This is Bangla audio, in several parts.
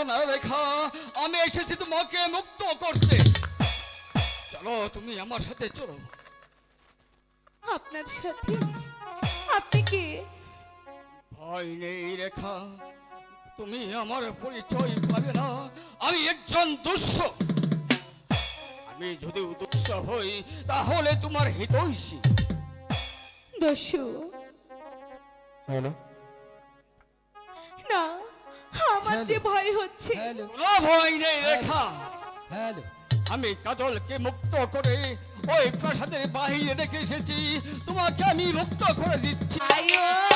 আর কেঁদো না রেখা আমি এসেছি তোমাকে মুক্ত করতে। চলো তুমি আমার সাথে চলো। আপনার সাথে? আপনি কি? ভয় নেই রেখা তুমি আমার পরিচয় পাবে না। আমি একজন দুঃস্ব। আমি যদি উদ্দেশ্য হই তাহলে তোমার হিতৈষী। দস্যু না যে ভয় হচ্ছে। কোনো ভয় নেই রেখা। আমি কাজলকে মুক্ত করে ওই প্রাসাদের বাহিরে রেখে এসেছি। তোমাকে আমি মুক্ত করে দিচ্ছি। আয়ো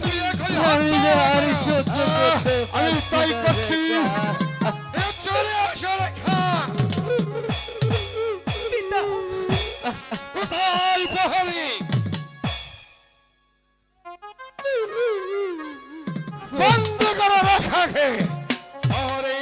তুই এখনই আমি তাই করছি কোথায় প্রহরী